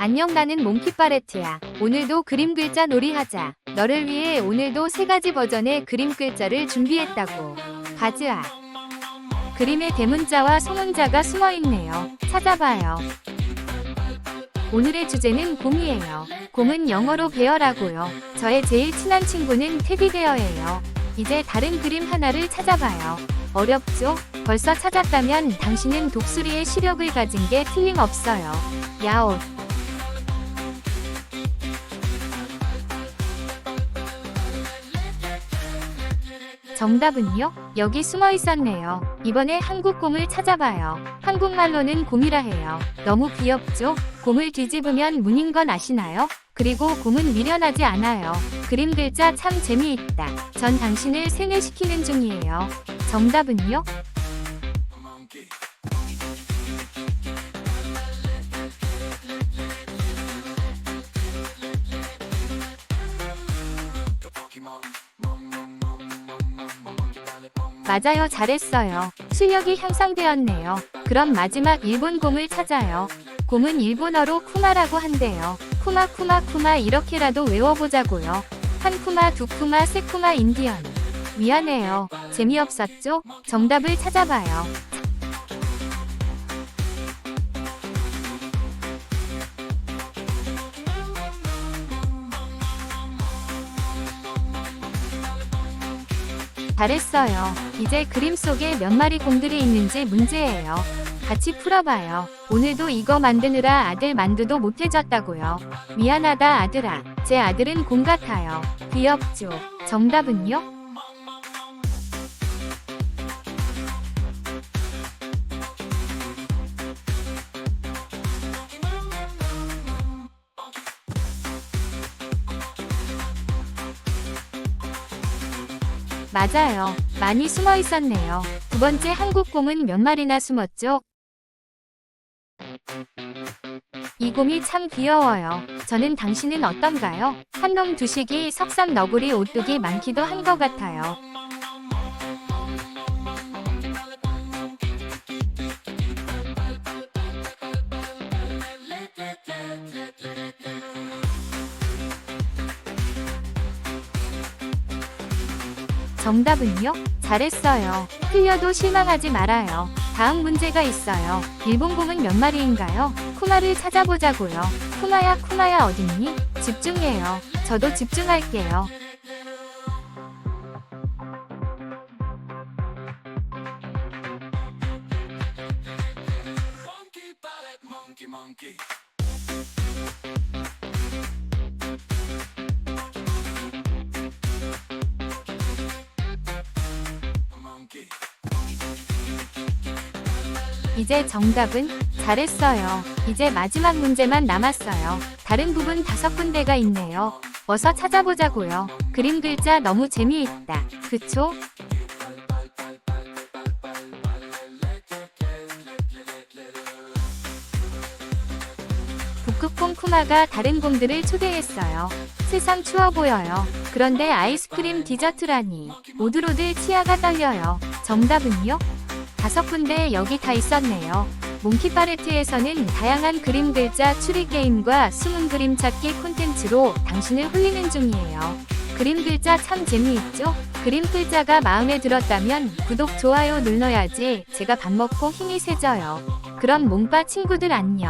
안녕 나는 몽키파레트야. 오늘도 그림 글자 놀이 하자. 너를 위해 오늘도 세 가지 버전의 그림 글자를 준비했다고. 가즈아. 그림의 대문자와 소문자가 숨어 있네요. 찾아봐요. 오늘의 주제는 곰이에요. 곰은 영어로 베어라고요. 저의 제일 친한 친구는 테디베어예요. 이제 다른 그림 하나를 찾아봐요. 어렵죠? 벌써 찾았다면 당신은 독수리의 시력을 가진 게 틀림없어요. 야옹. 정답은요? 여기 숨어 있었네요. 이번에 한국 곰을 찾아봐요. 한국말로는 곰이라 해요. 너무 귀엽죠? 곰을 뒤집으면 문인 건 아시나요? 그리고 곰은 미련하지 않아요. 그림 글자 참 재미있다. 전 당신을 세뇌시키는 중이에요. 정답은요? 맞아요, 잘했어요. 실력이 향상되었네요. 그럼 마지막 일본 곰을 찾아요. 곰은 일본어로 쿠마라고 한대요. 쿠마 쿠마 쿠마 이렇게라도 외워보자고요. 한 쿠마, 두 쿠마, 세 쿠마 인디언. 미안해요. 재미없었죠? 정답을 찾아봐요. 잘했어요. 이제 그림 속에 몇 마리 곰들이 있는지 문제예요. 같이 풀어봐요. 오늘도 이거 만드느라 아들 만두도 못해줬다고요. 미안하다 아들아. 제 아들은 곰 같아요. 귀엽죠? 정답은요? 맞아요. 많이 숨어 있었네요. 두 번째 한국 곰은 몇 마리나 숨었죠? 이 곰이 참 귀여워요. 저는 당신은 어떤가요? 한놈 두식이 석삼 너구리 오뚜기 많기도 한 것 같아요. 정답은요? 잘했어요. 틀려도 실망하지 말아요. 다음 문제가 있어요. 일본 곰은 몇 마리인가요? 쿠마를 찾아보자고요. 쿠마야 쿠마야 어딨니? 집중해요. 저도 집중할게요. 이제 정답은 잘했어요. 이제 마지막 문제만 남았어요. 다른 부분 다섯 군데가 있네요. 어서 찾아보자고요. 그림 글자 너무 재미있다. 그쵸? 북극곰 쿠마가 다른 곰들을 초대했어요. 세상 추워 보여요. 그런데 아이스크림 디저트라니. 오들오들 치아가 떨려요. 정답은요? 다섯 군데 여기 다 있었네요. 몽키파레트에서는 다양한 그림 글자 추리 게임과 숨은 그림 찾기 콘텐츠로 당신을 홀리는 중이에요. 그림 글자 참 재미있죠? 그림 글자가 마음에 들었다면 구독, 좋아요 눌러야지 제가 밥 먹고 힘이 세져요. 그럼 몽빠 친구들 안녕.